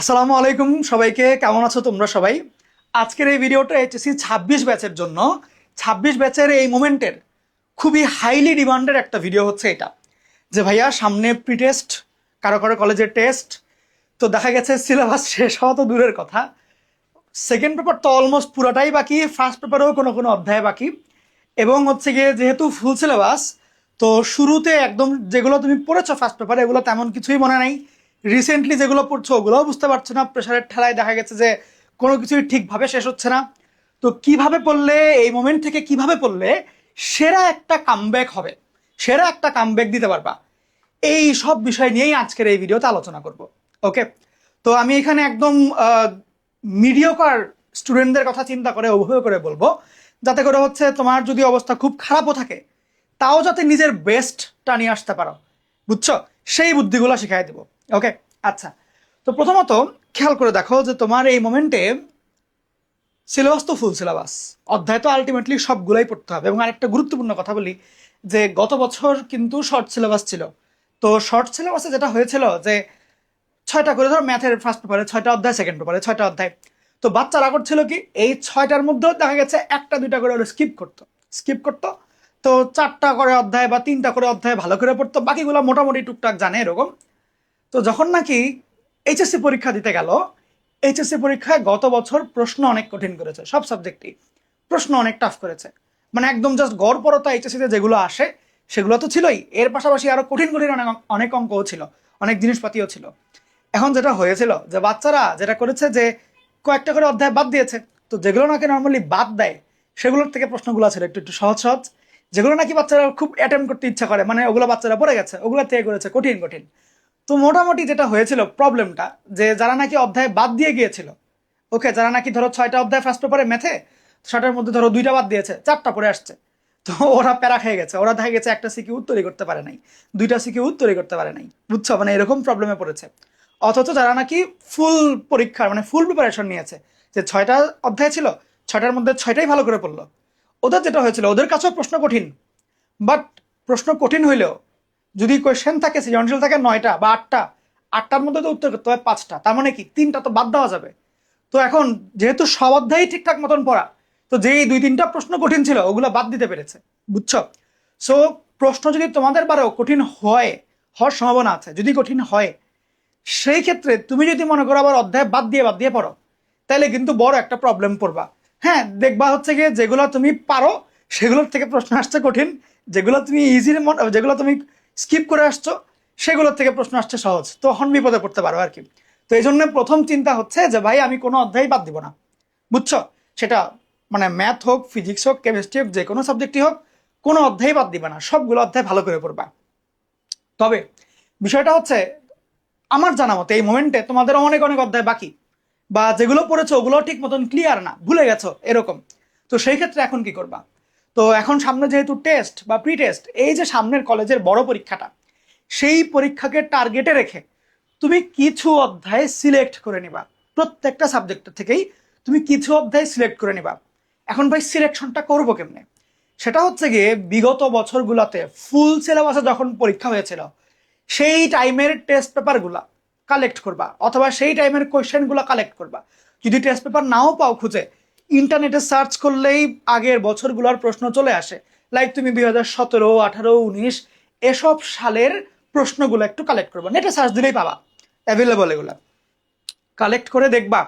আসসালামু আলাইকুম সবাইকে, কেমন আছো তোমরা সবাই? আজকের এই ভিডিওটা এইচএসসি ছাব্বিশ ব্যাচের জন্য। ছাব্বিশ ব্যাচের এই মোমেন্টের খুবই হাইলি ডিমান্ডের একটা ভিডিও হচ্ছে এটা। যে ভাইয়া, সামনে প্রি টেস্ট কারও কারও কলেজের টেস্ট তো দেখা গেছে সিলেবাস শেষ হওয়া তো দূরের কথা। সেকেন্ড পেপার তো অলমোস্ট পুরোটাই বাকি ফার্স্ট পেপারেও কোনো কোনো অধ্যায় বাকি। এবং হচ্ছে গিয়ে যেহেতু ফুল সিলেবাস তো শুরুতে একদম যেগুলো তুমি পড়েছো ফার্স্ট পেপারে এগুলো তেমন কিছুই মনে নাই। রিসেন্টলি যেগুলো পড়ছো, ওগুলোও বুঝতে পারছ না। প্রেশারের ঠেলায় দেখা গেছে যে কোনো কিছুই ঠিকভাবে শেষ হচ্ছে না। তো কীভাবে পড়লে, এই মোমেন্ট থেকে কীভাবে পড়লে সেরা একটা কামব্যাক হবে? সেরা একটা কামব্যাক দিতে পারবা। এই সব বিষয় নিয়েই আজকের এই ভিডিওতে আলোচনা করব ওকে তো আমি এখানে একদম মিডিয়কার স্টুডেন্টদের কথা চিন্তা করে অভিভব করে বলব। যাতে করে হচ্ছে তোমার যদি অবস্থা খুব খারাপও থাকে, তাও যাতে নিজের বেস্টটা নিয়ে আসতে পারো। বুঝছ? সেই বুদ্ধিগুলো শিখাই দেবো। ওকে আচ্ছা। তো প্রথমত খেয়াল করে দেখো যে তোমার এই মোমেন্টে সিলেবাস তো ফুল সিলেবাস অধ্যায় তো আলটিমেটলি সবগুলাই পড়তে হবে। এবং আরেকটা গুরুত্বপূর্ণ কথা বলি যে গত বছর কিন্তু শর্ট সিলেবাস ছিল। তো শর্ট সিলেবাসে যেটা হয়েছিল যে ছয়টা করে ধর ম্যাথের ফার্স্ট পেপারে ছয়টা অধ্যায় সেকেন্ড পেপারে ছয়টা অধ্যায়। তো বাচ্চারা করছিল কি, এই ছয়টার মধ্যেও দেখা গেছে একটা, দুইটা করে ওরা স্কিপ করতো। স্কিপ করতো। তো চারটা করে অধ্যায় বা তিনটা করে অধ্যায় ভালো করে পড়তো। বাকিগুলো মোটামুটি টুকটাক জানে এরকম। তো যখন নাকি এইচএসসি পরীক্ষা দিতে গেল এইচএসসি পরীক্ষায় গত বছর প্রশ্ন অনেক কঠিন করেছে, সব সাবজেক্টই। প্রশ্ন অনেক টাফ করেছে। মানে একদম জাস্ট গড়পরতা এইচএসসিতে যেগুলো আসে, সেগুলো তো ছিলই। এর পাশাপাশি আরও কঠিন কঠিন অনেক অনেক অঙ্কও ছিল, অনেক জিনিসপাতিও ছিল। এখন যেটা হয়েছিল যে বাচ্চারা যেটা করেছে যে কয়েকটা করে অধ্যায় বাদ দিয়েছে। তো যেগুলো নাকি নর্মালি বাদ দেয়, সেগুলোর থেকে প্রশ্নগুলো ছিল একটু একটু সহজ সহজ। যেগুলো নাকি বাচ্চারা খুব অ্যাটেম্প করতে ইচ্ছা করে মানে ওগুলো বাচ্চারা পড়ে গেছে, ওগুলো থেকে করেছে কঠিন কঠিন। তো মোটামুটি যেটা হয়েছিল প্রবলেমটা যে যারা নাকি অধ্যায় বাদ দিয়ে গিয়েছিল ওকে যারা নাকি ধরো ছয়টা অধ্যায় ফার্স্ট পেপারে মেথে, ছয়টার মধ্যে ধরো দুইটা বাদ দিয়েছে, চারটা পরে আসছে, তো ওরা প্যারা খেয়ে গেছে, ওরা দেখা গেছে একটা সিকি উত্তরই করতে পারে নাই, দুইটা সিকি উত্তরই করতে পারে নাই, বুঝছ? মানে এরকম প্রবলেমে পড়েছে। অথচ যারা নাকি ফুল পরীক্ষার মানে ফুল প্রিপারেশন নিয়েছে, যে ছয়টা অধ্যায় ছিল, ছয়টার মধ্যে ছয়টাই ভালো করে পড়ল, ওদের যেটা হয়েছিল, ওদের কাছেও প্রশ্ন কঠিন বাট প্রশ্ন কঠিন হইলেও যদি কোয়েশ্চেন থাকে সৃজনশীল থাকে নয়টা বা আটটা, আটটার মধ্যে তো উত্তর করতে হয় পাঁচটা। তার মানে কি? তিনটা তো বাদ দেওয়া যাবে। তো এখন যেহেতু সব অধ্যায়ই ঠিকঠাক মতন পড়া, তো যেই দুই তিনটা প্রশ্ন কঠিন ছিল, ওগুলো বাদ দিতে পেরেছে, বুঝছ? সো প্রশ্ন যদি তোমাদের বারেও কঠিন হয়, হওয়ার সম্ভাবনা আছে। যদি কঠিন হয়, সেই ক্ষেত্রে তুমি যদি মনে করো আবার অধ্যায় বাদ দিয়ে বাদ দিয়ে পড়ো, তাহলে কিন্তু বড় একটা প্রবলেম পড়বা। হ্যাঁ দেখবা হচ্ছে গিয়ে যেগুলো তুমি পারো, সেগুলোর থেকে প্রশ্ন আসছে কঠিন, যেগুলো তুমি ইজির যেগুলো তুমি স্কিপ করে আসছো, সেগুলোর থেকে প্রশ্ন আসছে সহজ। তো হন বিপদে পড়তে পারো আর কি। তো এই জন্য প্রথম চিন্তা হচ্ছে যে, ভাই, আমি কোনো অধ্যায় বাদ দিব না। বুঝছ? সেটা মানে ম্যাথ হোক, ফিজিক্স হোক, কেমিস্ট্রি হোক যে কোনো সাবজেক্টই হোক, কোনো অধ্যায় বাদ দিবে না। সবগুলো অধ্যায় ভালো করে পড়বা। তবে বিষয়টা হচ্ছে, আমার জানা মতে এই মোমেন্টে তোমাদের অনেক অনেক অধ্যায় বাকি। বা যেগুলো পড়েছো ওগুলো ঠিক মতন ক্লিয়ার না। ভুলে গেছো, এরকম। তো সেই ক্ষেত্রে এখন কি করবা? তো এখন সামনে যেহেতু টেস্ট বা প্রি টেস্ট এই যে সামনের কলেজের বড় পরীক্ষাটা, সেই পরীক্ষাকে টার্গেটে রেখে তুমি কিছু অধ্যায় সিলেক্ট করে নিবা। প্রত্যেকটা সাবজেক্ট থেকেই তুমি কিছু অধ্যায় সিলেক্ট করে নিবা। এখন ভাই সিলেকশনটা করব কেমনে? সেটা হচ্ছে গিয়ে বিগত বছরগুলোতে ফুল সিলেবাসে যখন পরীক্ষা হয়েছিল, সেই টাইমের টেস্ট পেপারগুলা কালেক্ট করবা, অথবা সেই টাইমের কোয়েশ্চেনগুলো কালেক্ট করবা। যদি টেস্ট পেপার নাও পাও খুঁজে ইন্টারনেটে সার্চ করলেই আগের বছরগুলোর প্রশ্ন চলে আসে। লাইক তুমি দুই হাজার সতেরো, আঠারো, উনিশ, এসব সালের প্রশ্নগুলো একটু কালেক্ট করবা। নেটে সার্চ দিলেই পাবা। অ্যাভেলেবল এগুলো। কালেক্ট করে দেখবা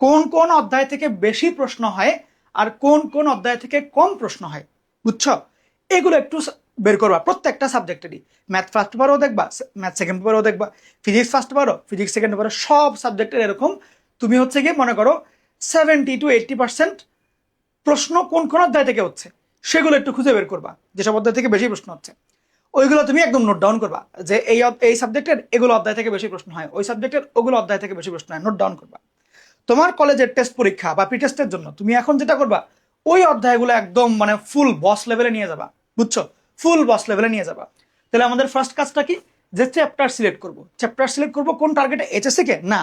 কোন কোন অধ্যায় থেকে বেশি প্রশ্ন হয় আর কোন কোন অধ্যায় থেকে কম প্রশ্ন হয়। বুঝছ? এগুলো একটু বের করবা প্রত্যেকটা সাবজেক্টেরই ম্যাথ ফার্স্ট পেপারও দেখবা ম্যাথ সেকেন্ড পেপারও দেখবা। ফিজিক্স ফার্স্ট পেপারও ফিজিক্স সেকেন্ড পেপারও সব সাবজেক্টের এরকম। তুমি হচ্ছে গিয়ে মনে করো সেভেন্টি টু এইটটি পার্সেন্ট প্রশ্ন কোন কোন অধ্যায় থেকে হচ্ছে, সেগুলো একটু খুঁজে বের করবা, যেসব অধ্যায় থেকে বেশি প্রশ্ন হচ্ছে। ওইগুলো তুমি একদম নোট ডাউন করবা, যে এই এই সাবজেক্টের এগুলো অধ্যায় থেকে বেশি প্রশ্ন হয়, ওই সাবজেক্টের ওগুলো অধ্যায় থেকে বেশি প্রশ্ন হয় নোট ডাউন করবা। তোমার কলেজের টেস্ট পরীক্ষা বা প্রি টেস্টের জন্য তুমি এখন যেটা করবা, ওই অধ্যায়গুলো একদম মানে ফুল বস লেভেলে নিয়ে যাবা, বুঝছ? ফুল বস লেভেলে নিয়ে যাবা। তাহলে আমাদের ফার্স্ট কাজটা কি? যে চ্যাপ্টার সিলেক্ট করব। চ্যাপ্টার সিলেক্ট করব কোন টার্গেটে এইচএসসি কে? না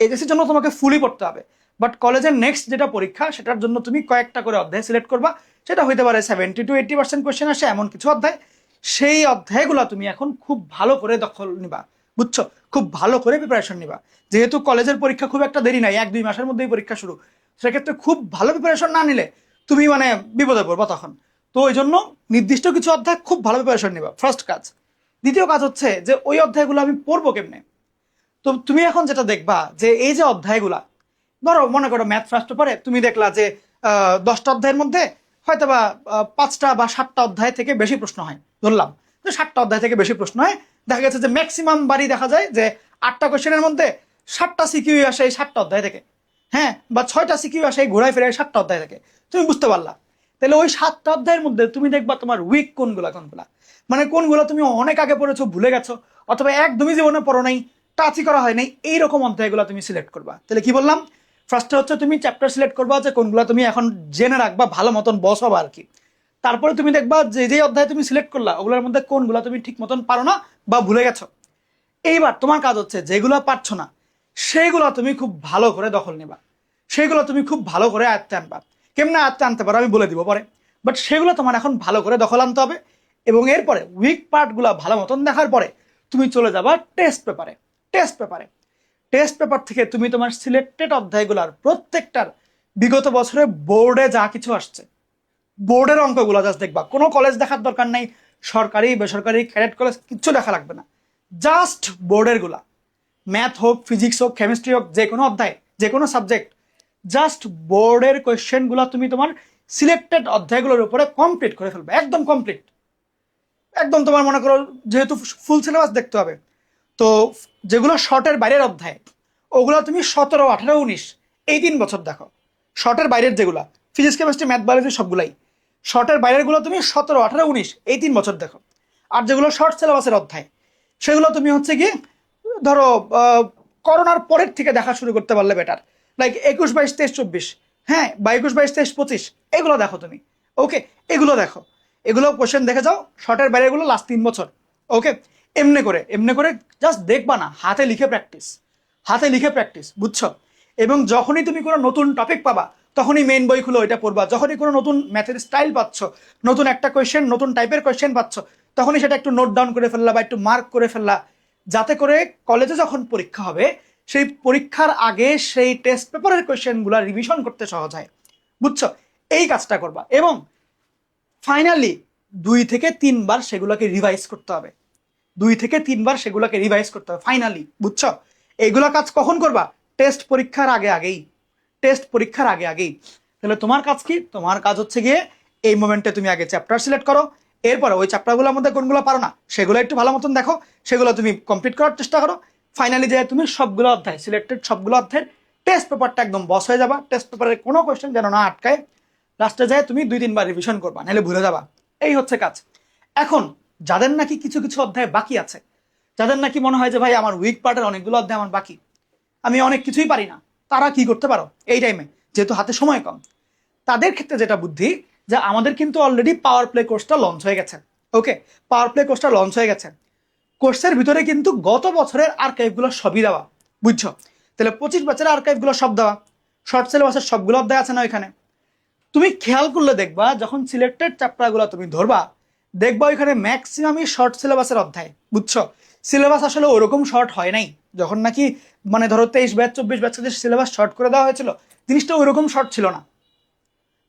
এইচএসসির জন্য তোমাকে ফুলই পড়তে হবে। বাট কলেজের নেক্সট যেটা পরীক্ষা, সেটার জন্য তুমি কয়েকটা করে অধ্যায় সিলেক্ট করবা। সেটা হইতে পারে seventy two eighty percent question আসে, এমন কিছু অধ্যায়। সেই অধ্যায়গুলো তুমি এখন খুব ভালো করে দখল নিবা, বুঝছ? খুব ভালো করে প্রিপারেশন নিবা। যেহেতু কলেজের পরীক্ষা খুব একটা দেরি নাই এক দুই মাসের মধ্যেই পরীক্ষা শুরু। সেক্ষেত্রে খুব ভালো প্রিপারেশন না নিলে তুমি মানে বিপদে পড়বা তখন। তো ওই জন্য নির্দিষ্ট কিছু অধ্যায় খুব ভালো প্রিপারেশন নিবা ফার্স্ট কাজ। দ্বিতীয় কাজ হচ্ছে যে ওই অধ্যায়গুলো আমি পড়ব কেমনে? তো তুমি এখন যেটা দেখবা যে এই যে অধ্যায়গুলা ধরো, মনে করো ম্যাথ ফার্স্ট পেপারে তুমি দেখলা যে দশটা অধ্যায়ের মধ্যে হয়তো বা পাঁচটা বা সাতটা অধ্যায় থেকে বেশি প্রশ্ন হয়, ধরলাম। যে সাতটা অধ্যায় থেকে বেশি প্রশ্ন হয়। দেখা গেছে যে ম্যাক্সিমাম বারই দেখা যায় যে, আটটা কোশ্চেনের মধ্যে সাতটা সিকিউ আসে এই সাতটা অধ্যায় থেকে। হ্যাঁ? বা ছয়টা সিকিউ আসে এই ঘোরায় সাতটা অধ্যায় থেকে। তুমি বুঝতে পারলা। তাহলে ওই সাতটা অধ্যায়ের মধ্যে তুমি দেখবা তোমার উইক কোনগুলা কোনগুলা? মানে কোনগুলো তুমি অনেক আগে পড়েছো, ভুলে গেছো, অথবা একদমই জীবনে পড়ো নাই টাচই করা হয় নাই, এইরকম অধ্যায়গুলো তুমি সিলেক্ট করবা। তাহলে কি বললাম? ফার্স্টে হচ্ছে তুমি চ্যাপ্টার সিলেক্ট করবা যে কোনগুলো তুমি এখন জেনে রাখবা, ভালো মতন বস হবা আর কি। তারপরে তুমি দেখবা যে যে অধ্যায় তুমি সিলেক্ট করলা, ওগুলোর মধ্যে কোনগুলো তুমি ঠিক মতন পারো না বা ভুলে গেছো। এইবার তোমার কাজ হচ্ছে যেগুলো পারছ না সেগুলো তুমি খুব ভালো করে দখল নেবা। সেগুলো তুমি খুব ভালো করে আয়ত্তে আনবা। কেমনে আয়ত্তে আনতে পারো আমি বলে দিব পরে। বাট সেগুলো তোমার এখন ভালো করে দখল আনতে হবে এবং এরপরে উইক পার্টগুলো ভালো মতন দেখার পরে তুমি চলে যাবা টেস্ট পেপারে টেস্ট পেপারে টেস্ট পেপার থেকে তুমি তোমার সিলেক্টেড অধ্যায়গুলোর প্রত্যেকটার বিগত বছরে বোর্ডে যা কিছু আসছে, বোর্ডের অঙ্কগুলো জাস্ট দেখবা। কোনো কলেজ দেখার দরকার নেই, সরকারি, বেসরকারি ক্যাডেট কলেজ কিচ্ছু দেখা লাগবে না। জাস্ট বোর্ডেরগুলা। ম্যাথ হোক ফিজিক্স হোক কেমিস্ট্রি হোক, যে কোনো অধ্যায়, যে কোনো সাবজেক্ট জাস্ট বোর্ডের কোয়েশ্চেনগুলো তুমি তোমার সিলেক্টেড অধ্যায়গুলোর উপরে কমপ্লিট করে ফেলবে। একদম কমপ্লিট একদম তোমার মনে করো, যেহেতু ফুল সিলেবাস দেখতে হবে তো যেগুলো শর্টের বাইরের অধ্যায়, ওগুলো তুমি সতেরো, আঠারো, উনিশ, এই তিন বছর দেখো। শর্টের বাইরের যেগুলো ফিজিক্স কেমিস্ট্রি ম্যাথ বায়োলজি সবগুলাই। শর্টের বাইরেরগুলো তুমি সতেরো, আঠারো, উনিশ, এই তিন বছর দেখো। আর যেগুলো শর্ট সিলেবাসের অধ্যায়, সেগুলো তুমি হচ্ছে কি, ধরো করোনার পরের থেকে দেখা শুরু করতে পারলে বেটার লাইক একুশ বাইশ, তেইশ, চব্বিশ হ্যাঁ বা একুশ বাইশ, তেইশ, পঁচিশ, এগুলো দেখো তুমি। ওকে এগুলো দেখো। এগুলো কোশ্চেন দেখে যাও শর্টের বাইরেগুলো লাস্ট তিন বছর। ওকে এমনি করে এমনি করে জাস্ট দেখবা না, হাতে লিখে প্র্যাকটিস হাতে লিখে প্র্যাকটিস বুঝছ? এবং যখনই তুমি কোনো নতুন টপিক পাবা, তখনই মেইন বই এটা পড়বা। যখনই কোনো নতুন ম্যাথের স্টাইল পাচ্ছ, নতুন একটা কোয়েশ্চেন নতুন টাইপের কোয়েশ্চেন পাচ্ছ, তখনই সেটা একটু নোট ডাউন করে ফেললা বা একটু মার্ক করে ফেললা, যাতে করে কলেজে যখন পরীক্ষা হবে, সেই পরীক্ষার আগে সেই টেস্ট পেপারের কোয়েশ্চেনগুলো রিভিশন করতে সহজ হয়। বুঝছ? এই কাজটা করবা। এবং ফাইনালি দুই থেকে তিনবার সেগুলোকে রিভাইজ করতে হবে। দুই থেকে তিনবার সেগুলোকে রিভাইজ করতে হবে। ফাইনালি বুঝছ? এইগুলো কাজ কখন করবা? টেস্ট পরীক্ষার আগে আগেই। টেস্ট পরীক্ষার আগে আগেই। তাহলে তোমার কাজ কি? তোমার কাজ হচ্ছে গিয়ে এই মোমেন্টে তুমি আগে চ্যাপ্টার সিলেক্ট করো। এরপরে ওই চ্যাপ্টারগুলোর মধ্যে কোনগুলো পারো না, সেগুলো একটু ভালো মতন দেখো। সেগুলো তুমি কমপ্লিট করার চেষ্টা করো। ফাইনালি যে তুমি সবগুলো অধ্যায় সিলেক্টেড সবগুলো অধ্যায়ের টেস্ট পেপারটা একদম বস হয়ে যাবা। টেস্ট পেপারের কোনো কোয়েশ্চেন যেন না আটকায়। লাস্টে যায় তুমি দুই, তিনবার রিভিশন করবা, নাহলে ভুলে যাবা। এই হচ্ছে কাজ। এখন যাদের নাকি কিছু কিছু অধ্যায় বাকি আছে, যাদের নাকি মনে হয় যে, ভাই, আমার উইক পার্টের অনেকগুলো অধ্যায় আমার বাকি। আমি অনেক কিছুই পারি না। তারা কি করতে পারো? এই টাইমে যেহেতু হাতে সময় কম। তাদের ক্ষেত্রে যেটা বুদ্ধি, যে আমাদের কিন্তু অলরেডি পাওয়ার প্লে কোর্সটা লঞ্চ হয়ে গেছে। ওকে পাওয়ার প্লে কোর্সটা লঞ্চ হয়ে গেছে। কোর্সের ভিতরে কিন্তু গত বছরের আর্কাইভগুলো সবই দেওয়া। বুঝছ? তাহলে পঁচিশ বছরের আর্কাইভগুলো সব দেওয়া। শর্ট সিলেবাসের সবগুলো অধ্যায় আছে না ওইখানে? তুমি খেয়াল করলে দেখবা, যখন সিলেক্টেড চ্যাপ্টারগুলো তুমি ধরবা দেখবা ওইখানে ম্যাক্সিমামই শর্ট সিলেবাসের অধ্যায়, বুঝছ? সিলেবাস আসলে ওরকম শর্ট হয় নাই। যখন নাকি মানে ধরো তেইশ ব্যাচ, চব্বিশ ব্যাচের সিলেবাস শর্ট করে দেওয়া হয়েছিল, জিনিসটা ওইরকম শর্ট ছিল না।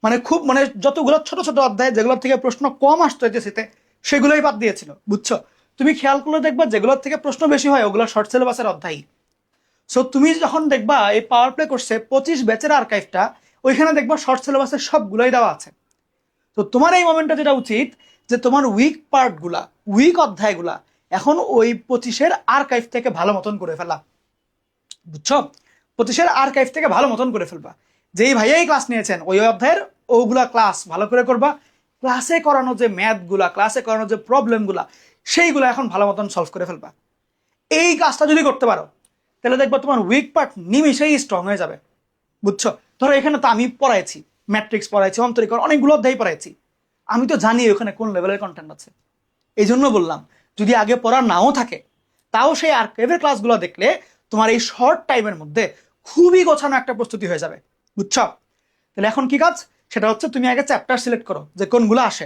মানে খুব মানে যতগুলো ছোট ছোট অধ্যায় যেগুলোর থেকে প্রশ্ন কম আসতো এসিতে সেগুলোই বাদ দিয়েছিল, বুঝছ? তুমি খেয়াল করলে দেখবা যেগুলোর থেকে প্রশ্ন বেশি হয়, ওগুলো শর্ট সিলেবাসের অধ্যায় সো তুমি যখন দেখবা এই পাওয়ার প্লে করছে পঁচিশ ব্যাচের আর্কাইভটা ওইখানে দেখবা শর্ট সিলেবাসের সবগুলোই দেওয়া আছে। তো তোমার এই মোমেন্টটা যেটা উচিত, যে তোমার উইক পার্টগুলা উইক অধ্যায়গুলা এখন ওই পঁচিশের আর্কাইভ থেকে ভালো মতন করে ফেলা। বুঝছ? পঁচিশের আর্কাইভ থেকে ভালো মতন করে ফেলবা। যেই ভাইয়াই ক্লাস নিয়েছেন, ওই অধ্যায়ের ওগুলা ক্লাস ভালো করে করবা। ক্লাসে করানো যে ম্যাথগুলা ক্লাসে করানো যে প্রবলেমগুলা সেইগুলো এখন ভালো মতন সলভ করে ফেলবা। এই কাজটা যদি করতে পারো, তাহলে দেখবা তোমার উইক পার্ট নিমিশেই স্ট্রং হয়ে যাবে। বুঝছ? ধরো এখানে তো আমি পড়াইছি। ম্যাট্রিক্স পড়াইছি অন্তরিকর অনেকগুলো অধ্যায় পড়াইছি। আমি তো জানি ওখানে কোন লেভেলের কন্টেন্ট আছে। এই জন্য বললাম, যদি আগে পড়া নাও থাকে, তাও সেই আর্কাইভের ক্লাসগুলো দেখলে তোমার এই শর্ট টাইমের মধ্যে খুবই গোছানো একটা প্রস্তুতি হয়ে যাবে। বুঝছ? তাহলে এখন কি কাজ? সেটা হচ্ছে তুমি আগে চ্যাপ্টার সিলেক্ট করো, যে কোনগুলো আসে।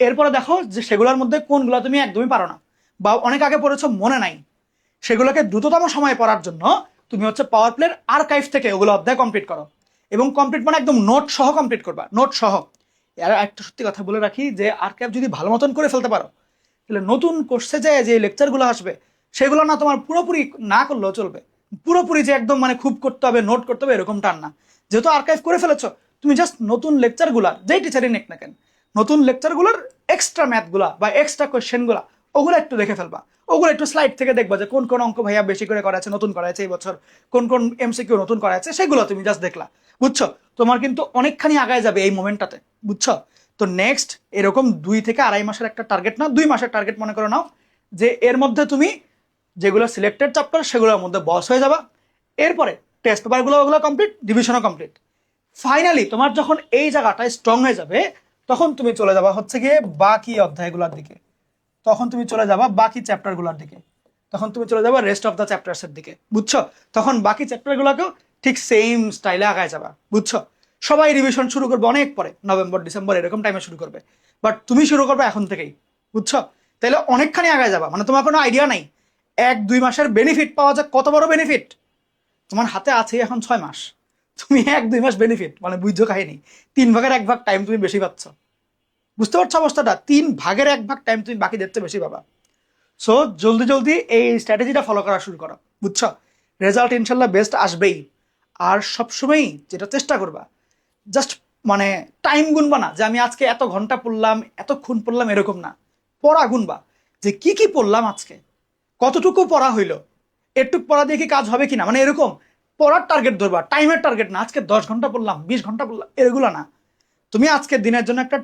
এরপরে দেখো যে সেগুলোর মধ্যে কোনগুলো তুমি একদমই পারো না, বা অনেক আগে পড়েছো মনে নাই। সেগুলোকে দ্রুততম সময়ে পড়ার জন্য তুমি হচ্ছে পাওয়ার প্লের আর্কাইভ থেকে ওগুলো অধ্যায় কমপ্লিট করো। এবং কমপ্লিট মানে একদম নোট সহ কমপ্লিট করবা নোট সহ। আর একটা সত্যি কথা বলে রাখি যে আর্কাইভ যদি ভালো মতন করে ফেলতে পারো, তাহলে নতুন কোর্সে যে যে লেকচারগুলো আসবে, সেগুলো না তোমার পুরোপুরি না করলেও চলবে। পুরোপুরি যে একদম মানে খুব করতে হবে নোট করতে হবে এরকম টান না। যেহেতু আর্কাইভ করে ফেলেছো, তুমি জাস্ট নতুন লেকচারগুলার যেই টিচারই নেক না কেন, নতুন লেকচারগুলোর এক্সট্রা ম্যাথগুলা বা এক্সট্রা কোয়েশ্চেনগুলা ওগুলো একটু দেখে ফেলবা। ওগুলো একটু স্লাইড থেকে দেখবা যে কোন কোন অঙ্ক ভাইয়া বেশি করে করা আছে নতুন করা আছে এই বছর। কোন কোন এমসিকিউ নতুন করা আছে সেগুলো তুমি জাস্ট দেখলা। বুঝছ? তোমার কিন্তু অনেকখানি আগায় যাবে এই মোমেন্টটাতে বুঝছ? তো নেক্সট এরকম দুই থেকে আড়াই মাসের একটা টার্গেট না, দুই মাসের টার্গেট মনে করো নাও যে এর মধ্যে তুমি যেগুলো সিলেক্টেড চ্যাপ্টার সেগুলোর মধ্যে বস হয়ে যাবা। এরপরে টেস্ট পেপারগুলো ওগুলো কমপ্লিট ডিভিশনও কমপ্লিট ফাইনালি তোমার যখন এই জায়গাটায় স্ট্রং হয়ে যাবে, তখন তুমি চলে যাবা হচ্ছে গিয়ে বাকি অধ্যায়গুলোর দিকে। তখন তুমি চলে যাবা বাকি চ্যাপ্টারগুলোর দিকে। তখন তুমি চলে যাবা রেস্ট অফ দ্য চ্যাপ্টার্সের দিকে, বুঝছ? তখন বাকি চ্যাপ্টারগুলোকেও ঠিক সেম স্টাইলে আগায় যাবা, বুঝছ? সবাই রিভিশন শুরু করবে অনেক পরে, নভেম্বর, ডিসেম্বর এরকম টাইমে শুরু করবে। বাট তুমি শুরু করবে এখন থেকেই, বুঝছ? তাহলে অনেকখানি আগায় যাবা মানে তোমার কোনো আইডিয়া নাই। এক, দুই মাসের বেনিফিট পাওয়া যায় কত বড় বেনিফিট তোমার হাতে আছে এখন ছয় মাস। তুমি এক, দুই মাস বেনিফিট মানে বুঝছ কাহিনী? তিন ভাগের এক ভাগ টাইম তুমি বেশি পাচ্ছ। বুঝতে পারছ অবস্থাটা? তিন ভাগের এক ভাগ টাইম তুমি বাকি দেখতে বেশি পাবা। সো জলদি জলদি এই স্ট্র্যাটেজিটা ফলো করা শুরু করো। বুঝছ? রেজাল্ট ইনশাল্লাহ বেস্ট আসবেই। আর সবসময়ই যেটা চেষ্টা করবা জাস্ট মানে টাইম গুনবা না, যে আমি আজকে এত ঘণ্টা পড়লাম এতক্ষণ পড়লাম এরকম না। পড়া, গুনবা। যে কি কি পড়লাম আজকে? কতটুকু পড়া হইল? এটুক পড়া দিয়ে কি কাজ হবে কিনা? মানে এরকম পড়ার টার্গেট ধরবা। টাইমের টার্গেট না। আজকে দশ ঘণ্টা পড়লাম, বিশ ঘণ্টা পড়লাম, এগুলো না। তুমি আজকের দিনের জন্য একটা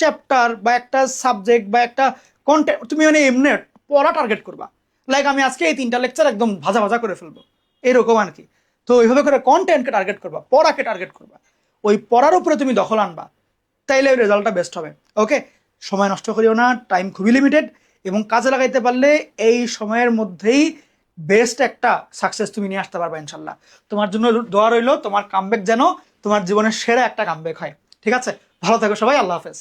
চ্যাপ্টার বা একটা সাবজেক্ট বা একটা কন্টেন্ট তুমি মানে এমনি পড়া টার্গেট করবা। লাইক আমি আজকে এই তিনটা লেকচার একদম ভাজা ভাজা করে ফেলব। এরকম আর কি তো ওইভাবে করে কন্টেন্টকে টার্গেট করবা, পড়াকে টার্গেট করবা। ওই পড়ার উপরে তুমি দখল আনবা, তাইলে ওই রেজাল্টটা বেস্ট হবে। ওকে সময় নষ্ট করিও না টাইম খুবই লিমিটেড এবং কাজে লাগাইতে পারলে এই সময়ের মধ্যেই বেস্ট একটা সাকসেস তুমি নিয়ে আসতে পারবে ইনশাল্লাহ। তোমার জন্য দোয়া রইল, তোমার কামব্যাক যেন তোমার জীবনের সেরা একটা কামব্যাক হয়। ঠিক আছে? ভালো থাকো সবাই, আল্লাহ হাফেজ।